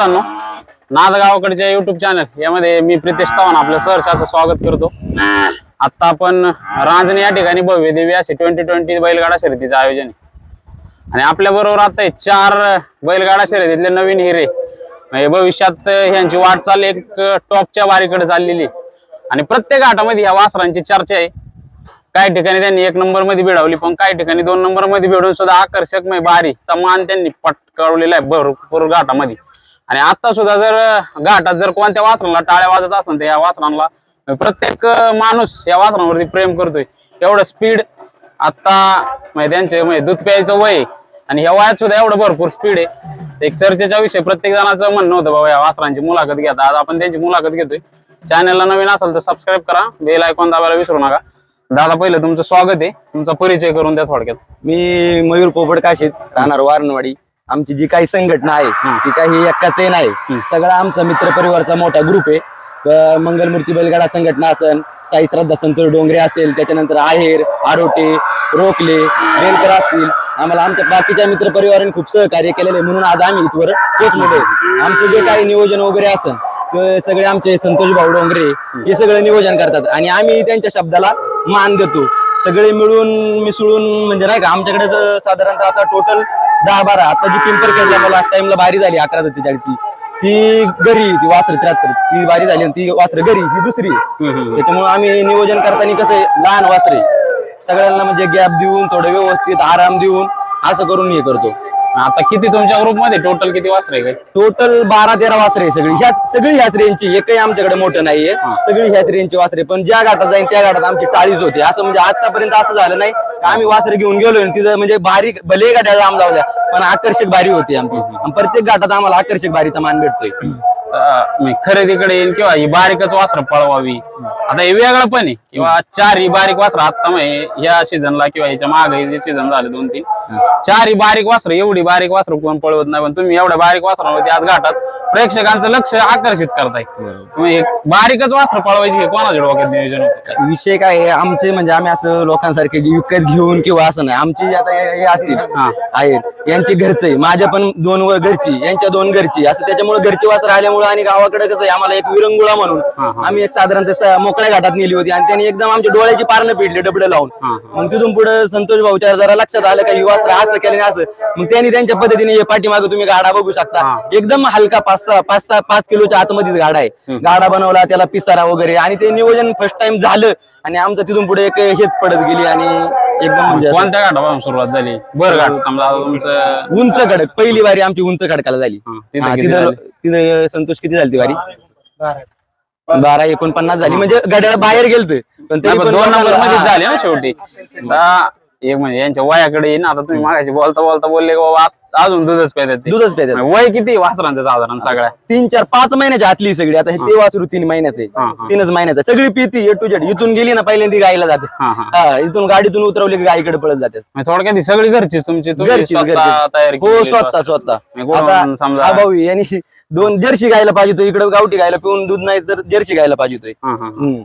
मित्रांनो नादगावाकडच्या YouTube channel यामध्ये मी प्रितेश चव्हाण आपलं सहर्ष असं स्वागत करतो. आता आपण रांजणी या ठिकाणी भव्य देवी असे ट्वेंटी ट्वेंटी बैलगाडा शर्यतीचं आयोजन आहे. आणि आपल्या बरोबर आता चार बैलगाडा शर्यतीतले नवीन हिरे. म्हणजे भविष्यात ह्यांची वाटचाल एक टॉपच्या वारीकडे चाललेली आहे. आणि प्रत्येक घाटामध्ये ह्या वासरांची चर्चा आहे. काही ठिकाणी त्यांनी एक नंबरमध्ये भिडवली पण काही ठिकाणी दोन नंबरमध्ये भिडून सुद्धा आकर्षक बारीचा मान त्यांनी पटकावलेला आहे भरपूर घाटामध्ये आणि आता सुद्धा जर घाटात जर कोणत्या वासराला टाळ्या वाजत असेल तर या वासरांना प्रत्येक माणूस या वासरांवरती प्रेम करतोय. एवढं स्पीड आता म्हणजे त्यांचे म्हणजे दूध प्यायचं वय आणि ह्या वयात सुद्धा एवढं भरपूर स्पीड आहे. एक चर्चेच्या विषय प्रत्येक जणाचं म्हणणं होतं बाबा या वासरांची मुलाखत घेता आज आपण त्यांची मुलाखत घेतोय. चॅनलला नवीन असेल तर सबस्क्राईब करा. बेल आयकॉन दाबायला विसरू नका. दादा पहिलं तुमचं स्वागत आहे. तुमचा परिचय करून द्या थोडक्यात. मी मयूर पोपट काशीत राहणार वारणवाडी आमची जी काही संघटना आहे ती काही एकाच नाही. सगळा आमचा मित्र परिवारचा मोठा ग्रुप आहे. मंगलमूर्ती बैलगाडा संघटना असेल साई श्रद्धा संतोष डोंगरे असेल त्याच्यानंतर आहेर आरोटे रोकले बेलकर असतील. आम्हाला आमच्या बाकीच्या मित्र परिवाराने खूप सहकार्य केलेले आहे, म्हणून आज आम्ही इथवर पोहोचलेलो आहे. आमचं जे काही नियोजन वगैरे असेल ते सगळे आमचे संतोष भाऊ डोंगरे हे सगळं नियोजन करतात. आणि आम्ही त्यांच्या शब्दाला मान देतो. सगळे मिळून मिसळून म्हणजे नाही का आमच्याकडे साधारणतः आता टोटल दहा बारा आता जी पिंपर खेळला मला लास्ट टाइमला बारी झाली अकरा सत्तेचाळीस ती. ती घरी ती वासर त्र्याहत्तर ती बारी झाली आणि ती वासर घरी ही दुसरी. त्याच्यामुळे आम्ही नियोजन करताना कसं आहे, लहान वासरे सगळ्यांना म्हणजे गॅप देऊन थोडं व्यवस्थित आराम देऊन असं करून हे करतो. आता किती तुमच्या ग्रुपमध्ये टोटल किती वासर काय टोटल बारा तेरा वासरे आहे सगळी. ह्या सगळी ह्याच रेंजची एकही आमच्याकडे मोठं नाहीये. सगळी ह्याच रेंजची वासरे पण ज्या घाटात जाईन त्या घाटात आमची टाळीच होती. असं म्हणजे आतापर्यंत असं झालं नाही का आम्ही वासरे घेऊन गेलो आणि तिथं म्हणजे बारीक भले गाड्या लांब लावल्या पण आकर्षक बारी होती आमची. आणि प्रत्येक घाटात आम्हाला आकर्षक बारीचा मान भेटतोय. खरेदीकडे येईल किंवा ही बारीकच वासर पळवावी. आता हे वेगळं पण आहे. किंवा चार ही बारीक वासर आता या सीझनला किंवा याच्या मागे जे सीझन झाले दोन तीन चार ही बारीक वासर एवढी बारीक वासर कोण पळवत नाही पण तुम्ही एवढ्या बारीक वासरावरती आज घाटात प्रेक्षकांचं लक्ष आकर्षित करताय. बारीकच वासर पळवायची हे कोणाच्या डोक्यात नियोजन होतं? विषय काय आहे आमचे म्हणजे आम्ही असं लोकांसारखे विकत घेऊन किंवा असं नाही. आमची आता हे हे. असतील आहेत यांची घरचे माझ्या पण दोन वर घरची यांच्या दोन घरची असं त्याच्यामुळे घरची वासर आल्यामुळे आणि गावाकडे कसं आहे आम्हाला एक विरंगुळा म्हणून आम्ही एक साधारणतः मोकळ्या घाटात नेली होती आणि त्यांनी एकदम आमच्या डोळ्याची पारणं पिडली डबडे लावून. मग तिथून पुढे संतोष भाऊच्या जरा लक्षात आलं का युवा असं केलं असं. मग त्यांनी त्यांच्या पद्धतीने हे पाठीमागे तुम्ही गाडा बघू शकता. एकदम हलका पाच सहा पाच सहा पाच किलोच्या आतमध्येच गाडा आहे. गाडा बनवला त्याला पिसारा वगैरे. आणि ते नियोजन फर्स्ट टाइम झालं आणि आमचं तिथून पुढे एक हेच पडत गेली आणि एकदम म्हणजे असं कोणत्या घाटापासून सुरुवात झाली? बर घाट समजा आता तुमचं उंच खडक पहिली वारी आमची उंच खडकाला झाली. हा, तिथं हा, किती तिथं झाली? तिथं संतोष किती झाली ती वारी? बारा. एकोणपन्नास झाली. म्हणजे गड्याला बाहेर गेलत. पण नाही, दोन नंबरमध्ये हा. झाले ना शेवटी. आता एक म्हणजे यांच्या वयाकडे येईन. आता तुम्ही मागाशी बोलता बोलता बोलले की बाबा आ- अजून दूधच प्यायतात ते. दूधच प्यायचं वय किती वासरांचं साधारण सगळ्या? तीन चार पाच महिन्याच्या आतली सगळी. आता हे ते वासरू तीन महिन्याचे हा, हा. तीनच महिन्याचं सगळी पिती ए टू जेड इथून गेली ना पहिल्यांदा गायला जाते. हा हा. हा इथून गाडीतून उतरवली की गायीकडे पळत जाते. म्हणजे थोडक्यात ही सगळी घरचीच तुमची तुम्ही घरचीच स्वतः घरचीच. तयारी हो केलेली स्वतः वासरं. स्वतः. समजा- हा भाऊ यांनी दोन जर्सी गायला पाहिजे तो इकडे गावठी गायला पिऊन दूध नाही तर जर्सी गायला पाहिजे तो हा, हा, हा. हम्म.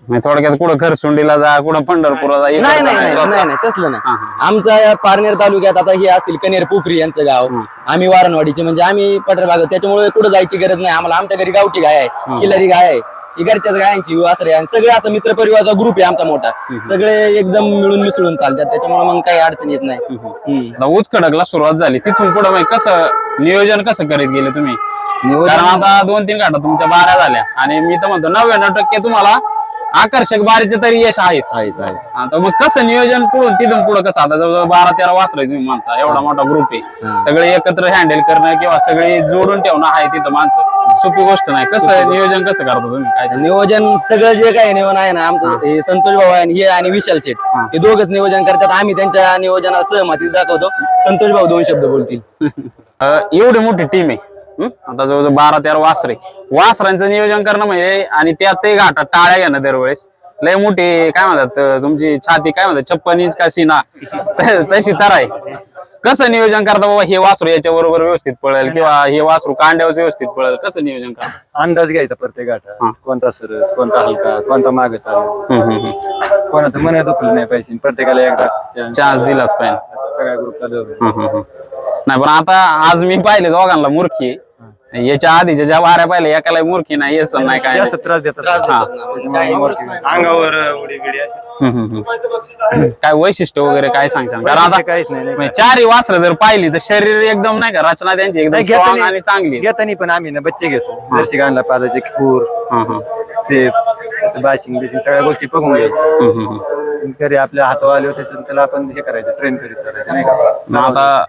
म्हणजे थोडक्यात कुठं खरसुंडीला जा कुठं पंढरपूरला जा नाही नाही नाही. नाही नाही तसलं नाही. हा. आमच्या या पारनेर तालुक्यात आता हे असतील कनेर पोखरी यांचं गाव. आम्ही वारणवाडीचे म्हणजे आम्ही पटरभाग त्याच्यामुळे कुठं जायची गरज नाही. आम्हाला आमच्या घरी गावठी गाय आहे खिलारी गाय आहे. ही घरच्याच गायांची वासरे आहे. आणि सगळे असं मित्र परिवाराचा ग्रुप आहे आमचा मोठा. सगळे एकदम मिळून मिसळून चालतात. त्याच्यामुळे मग काही अडचण येत नाही. हम्म. आता ऊस खडकला सुरुवात झाली. तिथून पुढे मग कसं नियोजन कसं करीत गेले तुम्ही? नियोजन- कारण आता दोन तीन घाटात तुमच्या बारा झाल्या. आणि मी तर म्हणतो नव्याण्णव टक्के तुम्हाला आकर्षक बारीचे तरी यश आहेच. आहेच, आहे. आता मग कसं नियोजन पुढून तिथून पुढे कसं? आता जवळजवळ बारा तेरा वासर तुम्ही म्हणता एवढा मोठा ग्रुप आहे. सगळे एकत्र हँडल करणं किंवा सगळे जोडून ठेवणं आहे तिथं माणसं. सोपी गोष्ट नाही. कसं नियोजन कसं करता तुम्ही? काय? नियोजन सगळं जे काही नियोजन आहे ना आमचं हे. संतोष भाऊ आहे आणि हे आणि विशाल शेठ हे. दोघच नियोजन करतात. आम्ही त्यांच्या नियोजनाला सहमती दाखवतो. संतोष भाऊ दोन शब्द बोलतील. एवढी मोठी टीम आहे? आता जवळजवळ बारा तेरा वासरे वासरांचं नियोजन करणं म्हणजे आणि त्यात ते घाटात टाळ्या घेणं दरवेळेस लय मोठी काय म्हणतात तुमची छाती काय म्हणतात छप्पन इंच का सीना तशी तर आहे कसं नियोजन करता बाबा हे वासरू याच्या बरोबर व्यवस्थित पळेल किंवा हे वासरू कांड्यावर व्यवस्थित पळेल कसं नियोजन करता अंदाज घ्यायचा प्रत्येक. गाठा कोणता सरस कोणता हलका कोणता मागे चालू. कोणाचं मन दुखलं नाही पाहिजे प्रत्येकाला एकदा. चान्स दिलाच पाहिजे सगळ्या ग्रुपला. नाही पण आता आज मी पाहिले दोघांना मूर्खी. याच्या आधीच्या ज्या वाऱ्या पाहिल्या एकाला मूर्खी नाही येस नाही काय जास्त नाही. त्रास देतात हा. म्हणजे अंगावर उडी बिडी अशी. हम्म, हम्म, हम्म. काय वैशिष्ट्य वगैरे काय सांगशाल कारण आता काहीच नाही, नाही म्हणजे चारही वासरं जर पाहिली तर शरीर एकदम नाही का रचना त्यांची एकदम नाही, आणि चांगली घेताना पण आम्ही ना बच्चे घेतो जर्सी गाणला पाजायचे खूर हा, हा. सेप त्याचं बाशिंग बिशिंग सगळ्या गोष्टी बघून घ्यायच्या हम्म, हम्म, हम्म. घरी आपल्या हातावर आले होते त्याला आपण हे करायचं ट्रेन करीत चालायचं नाही का मग आता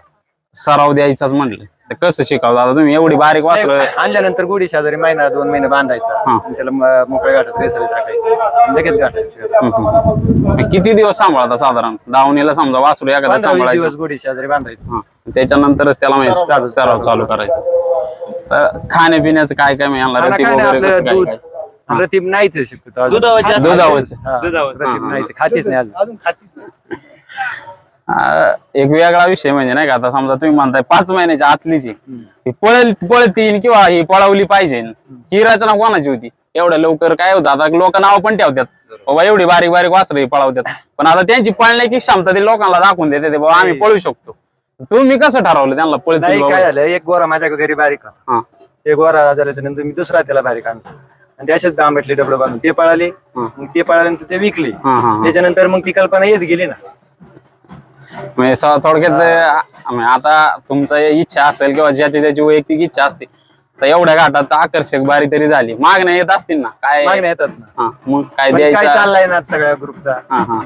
सराव द्यायचाच म्हणलं. तर कसं शिकावं आता तुम्ही एवढी बारीक वासर नाही, आणल्यानंतर गुढी शेजारी महिना दोन महिने बांधायचा. हा. आणि त्याला म- मोकळ्या गाठात टाकायचं. लगेच गाठायचं किती दिवस सांभाळता साधारण? दावणीला समजा वासरू एखादा पंधरा वीस सांभाळायचं. दिवस गुढी शेजारी बांधायचं. हा. त्याच्यानंतरच त्याला माहिती चालू सराव चालू करायचा. तर खाण्यापिण्याचं काय काय मी यांना आणि रतीब काय नाही वगैरे आपलं कसं काय दूध. काय? रतीब नाहीच अजून. दुधावर जास्त दुधावरच. हा, रतीब नाहीच. खातीच नाही अजून. अजून खातीच नाही. एक वेगळा विषय म्हणजे नाही का आता समजा तुम्ही म्हणताय पाच महिन्याच्या आतलीची. ही पळल पळतीन किंवा ही पळवली पाहिजे. ही रचना कोणाची होती? एवढ्या लवकर काय होतं? आता लोक नाव पण ठेवतात. बाबा एवढी बारीक बारीक वासरं पळवतात. पण आता त्यांची पळण्याची क्षमता ते लोकांना दाखवून देते बाबा आम्ही पळू शकतो. तुम्ही कसं ठरवलं त्यांना पळतील नाही काय? झालं? एक गोरा माझ्या घरी बारीक. एक गोरा झाल्याच्यानंतर मी दुसरा त्याला बारीक आणतो. आणि ते असेच दांबटले डबडं बांधून ते पळाले. मग ते पळाल्यानंतर ते विकले. त्याच्यानंतर मग ती कल्पना येत गेली ना. म्हणजे थोडक्यात म्हणजे आता तुमचं इच्छा असेल किंवा ज्याची त्याची वैयक्तिक इच्छा असते तर एवढ्या घाटात आकर्षक बारी तरी झाली. मागण्या येत असतील ना? काय मागण्या येतात ना. हा, मग काय काय द्यायचं? चाललंय ना सगळ्या ग्रुपचा? हा हा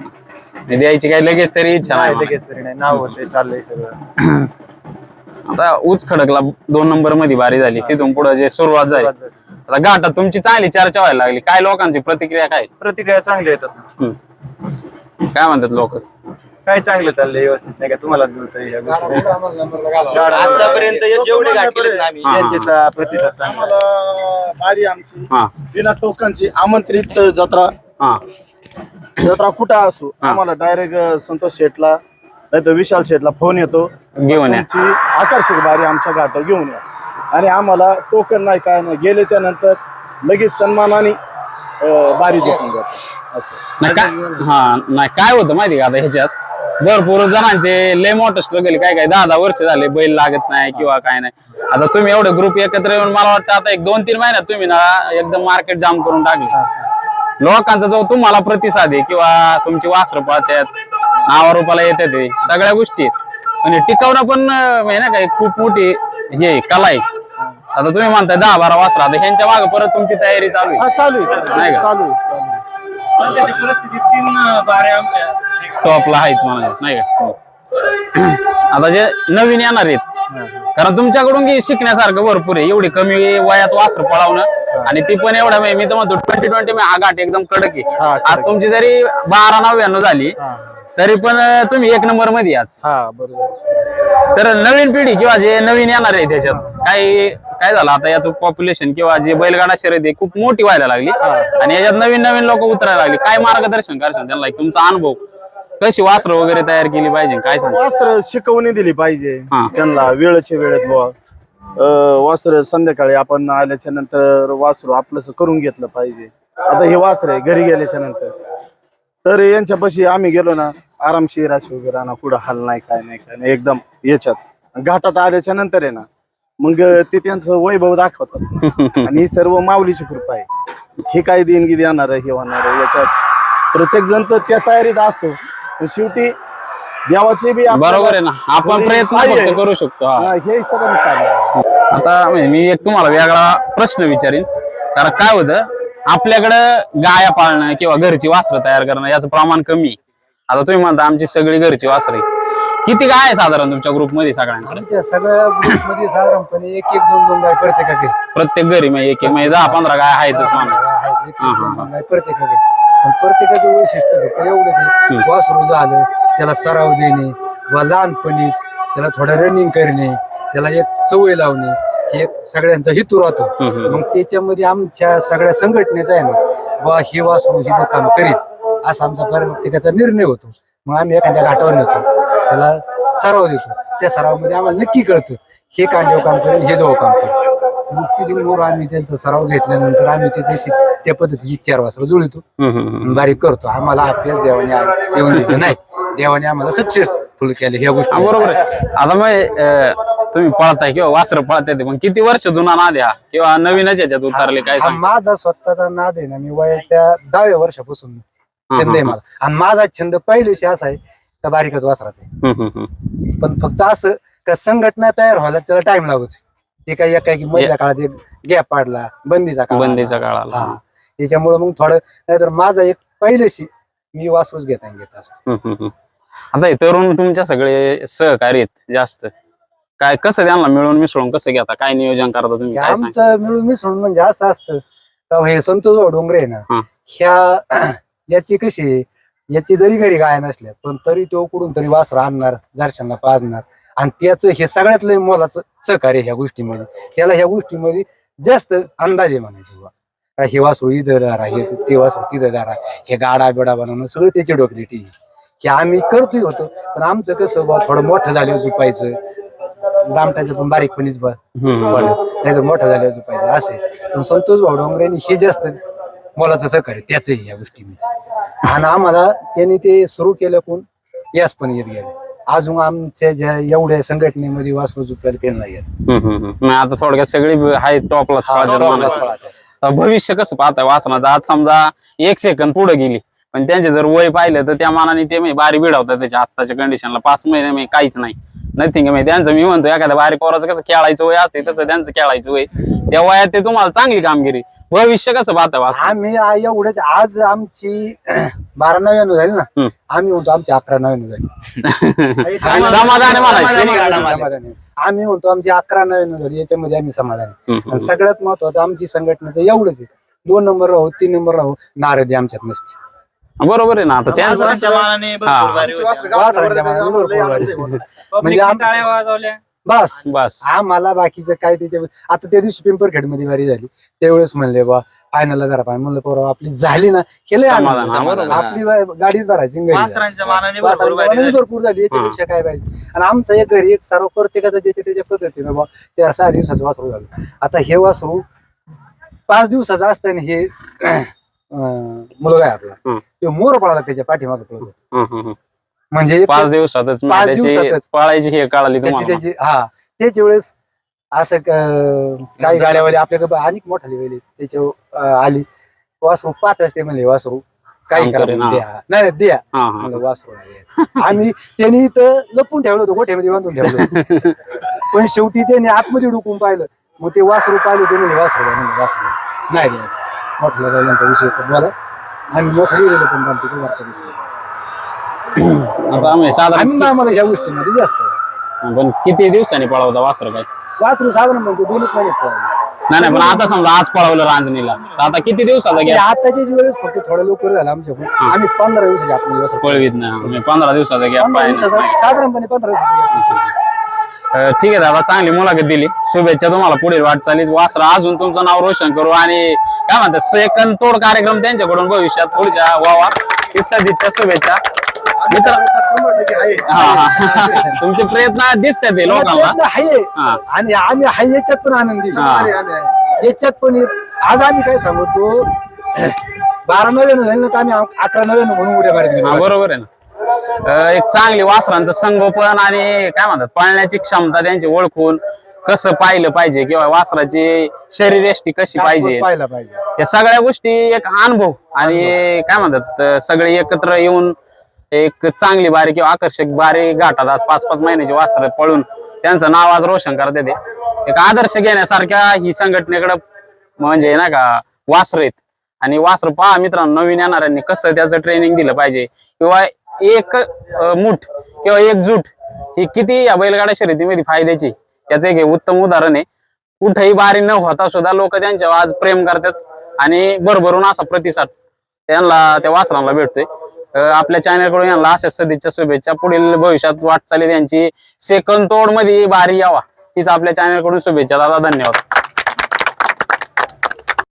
द्यायची काही लगेच तरी इच्छा नाही नाही लगेच तरी नाही. नाव होते चाललंय सगळं. आता उच खडकला दोन नंबरमध्ये बारी झाली. तिथून पुढे जे सुरुवात झाली. आता घाटात तुमची चांगली चर्चा व्हायला लागली. काय लोकांची प्रतिक्रिया काय? प्रतिक्रिया चांगल्या येतात. काय म्हणतात लोक? काय चांगलं चाललंय व्यवस्थित नाही का? तुम्हाला गोष्टी आतापर्यंत जेवढे ना आम्ही हा. त्यांचा प्रतिसाद चांगला आहे. आम्हाला बारी आमची हा. बिना टोकनची आमंत्रित जत्रा. हा. जत्रा कुठं असो आम्हाला डायरेक्ट संतोष शेटला नाही तर विशाल शेटला फोन येतो. घेऊन या. तुमची आकर्षक बारी आमच्या घाटावर घेऊन या. आणि आम्हाला टोकन नाही काय नाही गेल्याच्यानंतर लगेच सन्मानाने अं, बारी जिंकून जातो. असं. नाही काय हा नाही काय होतं माहिती का आता ह्याच्यात? भरपूर जणांचे लय मोठं स्ट्रगल काय काय दहा दहा वर्ष झाले बैल लागत नाही किंवा काय नाही. आता तुम्ही एवढे ग्रुप एकत्र येऊन मला वाटतं आता एक दोन तीन महिन्यात तुम्ही ना एकदम मार्केट जाम करून टाकले. लोकांचा जो तुम्हाला प्रतिसाद आहे किंवा तुमची वासरं पळतात नावारूपाला येते ते सगळ्या गोष्टी हे टिकवणं पण म्हणजे ना काय खूप मोठी हे कला आहे. आता तुम्ही म्हणताय दहा बारा वासरा आता ह्यांच्या मागे परत तुमची तयारी चालू आहे. चालू आहे चालू नाही का? चालू आहे चालू आहे. टॉपला आहेच म्हणायचं नाही का? आता जे नवीन येणार आहेत कारण तुमच्याकडून की शिकण्यासारखं भरपूर आहे एवढी कमी वयात वासर पळवणं आणि ती पण एवढा मी तर म्हणतो ट्वेंटी ट्वेंटी हा गाठ एकदम कडक हा, आहे. आज तुमची जरी बारा नव्याण्णव झाली हा. तरी पण तुम्ही एक नंबरमध्ये आज. हा बरोबर. तर नवीन पिढी किंवा जे नवीन येणार आहे त्याच्यात काही काय झालं आता याचं पॉप्युलेशन किंवा जे बैलगाडा शर्यत खूप मोठी व्हायला लागली. आणि याच्यात नवीन नवीन लोक उतरायला लागली. काय मार्गदर्शन करशाल त्यांना? तुमचा अनुभव. कशी वासरं वगैरे तयार केली पाहिजे? काय सांग वस्त्र शिकवणी दिली पाहिजे. हा. त्यांना वेळेच्या वेळेत बुवा. वस्त्र संध्याकाळी आपण आल्याच्यानंतर वासरू आपलंस करून घेतलं पाहिजे. आता हे वासर आहे घरी गेल्याच्यानंतर. तर यांच्यापाशी आम्ही गेलो ना आरामशीर अशी वगैरे ना कुठं हाल नाही काय नाही काय नाही एकदम याच्यात. घाटात आल्याच्यानंतर आहे ना मग ते त्यांचं वैभव दाखवतात. आणि ही सर्व माऊलीची कृपा आहे. हे काय देणगी देणार आहे हे होणार आहे याच्यात प्रत्येक जण तर त्या तयारीत असतो पण शेवटी देवाचे बी आपल्याला बरोबर आहे ना आपण प्रयत्न फक्त. करू शकतो हा. हा, हे सगळं चालू आहे. आता म्हणजे मी एक तुम्हाला वेगळा प्रश्न विचारीन कारण काय होतं आपल्याकडं गाया पाळणं किंवा घरची वासरं तयार करणं याचं प्रमाण कमी आहे. आता तुम्ही म्हणता आमची सगळी घरची वासरं. किती गाय आहे साधारण तुमच्या ग्रुपमध्ये सगळ्यांकडे आमच्या सगळ्या ग्रुपमध्ये साधारणपणे एक एक दोन दोन गाय प्रत्येकाकडे प्रत्येक घरी म्हणजे एक एक म्हणजे दहा पंधरा गाय आहेतच माणूस आहेत एक एक दोन दोन गाय प्रत्येकाकडे पण प्रत्येकाचं वैशिष्ट्य फक्त एवढंच आहे. वासरू झालं त्याला सराव देणे वा लहानपणीच त्याला थोडं रनिंग करणे त्याला एक सवय लावणे हे एक सगळ्यांचा हेतू राहतो. मग त्याच्यामध्ये आमच्या सगळ्या संघटनेचा आहे ना वा हे वासरू हे काम करेल असा आमचा प्रत्येकाचा निर्णय होतो. मग आम्ही एखाद्या घाटावर नेतो त्याला सराव देतो. त्या सरावामध्ये आम्हाला नक्की कळतं हे कांडेव काम करेल हे जवळ काम करेल. मग मोर आम्ही त्यांचा सराव घेतल्यानंतर आम्ही ते तशी त्या पद्धतीची चार वासरं जुळतो. बारीक करतो. आम्हाला अभ्यास देवाने देऊन दिलं. नाही देवाने आम्हाला सक्सेसफुल केले ह्या गोष्टी बरोबर आहे. आता मग तुम्ही पळताय किंवा वासर पळताय ते मग किती वर्ष जुना नाद हा? किंवा नवीनच याच्यात उतरले काय हा माझा स्वतःचा नाद आहे ना मी वयाच्या दहाव्या वर्षापासून छंद आहे मला. आणि माझा छंद पहिलेशी असा आहे का बारीकच वासराचा आहे. पण फक्त असं का संघटना तयार व्हायला त्याला टाइम लागत ते काही एका काळात एक गॅप पाडला बंदीचा काळ बंदीच्या आला. काळाला. त्याच्यामुळे मग थोडं नाहीतर माझा एक पहिलेशी मी वासरूच घेता घेत असतो. हम्म, हम्म, हम्म. आता हे तरुण तुमच्या सगळे सहकारी आहेत जास्त. काय कसं त्यांना मिळून मिसळून कसं घेता? काय नियोजन करता तुम्ही? काय आमचं मिळून मिसळून म्हणजे असं असतं. का हे संतोष भाऊ डोंगरे आहे हा. ना ह्या याची कशी आहे, याची जरी घरी गाय नसल्या पण तरी तो कुठून तरी वासर आणणार दर्शनला पाजणार. आणि त्याचं हे सगळ्यात लय मोलाचं सहकार्य ह्या गोष्टीमध्ये. त्याला ह्या गोष्टीमध्ये जास्त अंदाजे म्हणायचे बुवा. का हे वासरू इथं राहा हे ते वासरू तिथं राहा हे गाडा बिडा बनवणं सगळं त्याची डोकरीटी हे आम्ही करतोय होतो पण आमचं कसं बुवा थोडं मोठं झाल्यावर झुपायचं. दामटाचं पण बारीकपणीच बा. नाही तर मोठं झाल्यावर झुपायचं असे. पण संतोष भाऊ डोंगरेनी हे जास्त मोलाचं सहकार्य त्याच या गोष्टीमध्ये आणि आम्हाला त्यांनी ते सुरू केलं कोण? यास पण येत गेले. अजून आमच्या ज्या एवढ्या संघटनेमध्ये वासरू झुपायला केलं नाही येत. आता थोडक्यात सगळी हाय टॉपला भविष्य कसं पाहताय? वासनाचं आज समजा एक सेकंद पुढे गेली. पण त्यांचे जर वय पाहिलं तर त्या मानाने ते बारी बिडावतात त्याच्या आत्ताच्या कंडिशनला पाच महिने काहीच नाही. नथिंग म्हणजे त्यांचं मी म्हणतो एखाद्या बारीक पोराचं कसं खेळायचं वय असते तसं त्यांचं खेळायचं वय. त्या वयात ते तुम्हाला चांगली कामगिरी. भविष्य कसं वासनाचं आम्ही आ- एवढेच आज आमची बारा नव्याण्णव झाली ना. आम्ही म्हणतो आमची अकरा नव्याण्णव झाली. समाधान म्हणायचं. समाधानी आहे. आम्ही म्हणतो आमची अकरा नव्याण्णव झाली याच्यामध्ये आम्ही समाधानी आहे. हम्म, आणि सगळ्यात महत्वाचं आमची संघटनेचं एवढंच आहे. दोन नंबर राहू तीन नंबर राहू नारदी आमच्यात नसते. बरोबर आहे ना आता त्यांचं हा. भारी भारी. Public म्हणजे बस. बस. आम्हाला बाकीचं काय त्याच्या आता त्या दिवशी पिंपरखेडमध्ये वारी झाली. त्यावेळेस म्हणले बा फायनलला जरा पाहिजे म्हणलं पोरं आपली झाली ना. बरोबर. आपली गाडीच भरायची भरपूर भारी झाली. याच्यापेक्षा काय पाहिजे? आणि आमचं एक घरी एक सर्व प्रत्येकाचं ज्याच्या त्याच्या पद्धतीनं बा चार सहा दिवसाचं वासरू झालं. आता हे वासरू पाच दिवसाचं असताना हे मुलगा आहे आपला हम्म. तो मोर पळाला त्याच्या पाठीमागे पळत होता. हम्म. म्हणजे पाच दिवसातच पाच त्याची दिवसातच. पळायची हे कळाली त्याची तुम्हाला त्याची हा त्याच वेळेस असं क- काही गाड्यावाले आपल्याकडे अनेक मोठाली वेळी त्याच्या अं, आली वासरू पाच असते म्हणले वासरू काही काम करा करेन, हा. द्या नाही नाही, द्या हा हा म्हणलं वासरू नाही द्यायचं. आम्ही त्यांनी इथं लपून ठेवलं होतं गोठ्यामध्ये बांधून ठेवलं होतं. पण शेवटी त्यांनी आतमध्ये डुकून पाहिलं मग ते वासरू पाहिले ते म्हणजे वासरू द्या वासरू नाही द्यायचं मोठ्या राहिल्यांचा विषय होता बोला आम्ही मोठं लिहिलेलं पण काम तिथे आता आम्ही साधारण आम्ही आम्हाला ह्या गोष्टीमध्ये जास्त. पण किती दिवसांनी पळवता वासर काय? वासरू साधारण म्हणतो दोनच महिन्यात पळाले. नाही नाही पण आता समजा आज पळवलं रांजणीला. तर आता किती दिवसाचा म्हणजे गॅप आताच्याच वेळेस फक्त थोडं लवकर झालं आमच्याकडून आम्ही पंधरा दिवसाच्या आतमध्ये वासरू पळवीत ना म्हणजे पंधरा दिवसाचा गॅप पंधरा दिवसाचा साधारणपणे पंधरा दिवसाचा ठीक आहे दादा चांगली मुलाखत दिली. शुभेच्छा तुम्हाला पुढील वाटचालीत. वासरा अजून तुमचं नाव रोशन करू आणि काय म्हणतात सेकंद तोड कार्यक्रम त्यांच्याकडून भविष्यात पुढच्या ही सदिच्छा शुभेच्छा. मित्र तुमचे प्रयत्न दिसतात ते लोकांना. आहे. आणि आम्ही हाय याच्यात पण आनंदी. याच्यात पण आज आम्ही काय सांगतो बारा नव्याण्णव झाले ना तर आम्ही अकरा नव्याण्णव म्हणून उड्या मारत गेलो. बरोबर आहे ना. एक चांगली वासरांचं संगोपन आणि काय म्हणतात पळण्याची क्षमता त्यांची ओळखून कसं पाहिलं पाहिजे किंवा वासराची शरीरयष्टी कशी पाहिजे? या सगळ्या गोष्टी एक अनुभव आणि काय म्हणतात सगळे एकत्र येऊन एक चांगली बारी किंवा आकर्षक बारी गाठात आज पाच पाच महिन्याची वासर पळून त्यांचं नाव आज रोशन करते ते एक आदर्श घेण्यासारख्या ही संघटनेकडे म्हणजे ना का वासर आहेत. आणि वासर पहा मित्रांनो नवीन येणाऱ्यांनी कसं त्याचं ट्रेनिंग दिलं पाहिजे. किंवा एक मूठ किंवा एकजूट ही किती या बैलगाडा शर्यतीमध्ये फायद्याची? याचं एक उत्तम उदाहरण आहे. कुठेही बारी न होता सुद्धा लोक त्यांच्यावर आज प्रेम करतात आणि भरभरून असा प्रतिसाद त्यांना त्या वासरांना भेटतोय. आपल्या चॅनलकडून यांना अशा सदिच्छा शुभेच्छा. पुढील भविष्यात वाटचाली त्यांची सेकंद तोडमध्ये बारी यावा. तीच आपल्या चॅनलकडून शुभेच्छा. दादा धन्यवाद.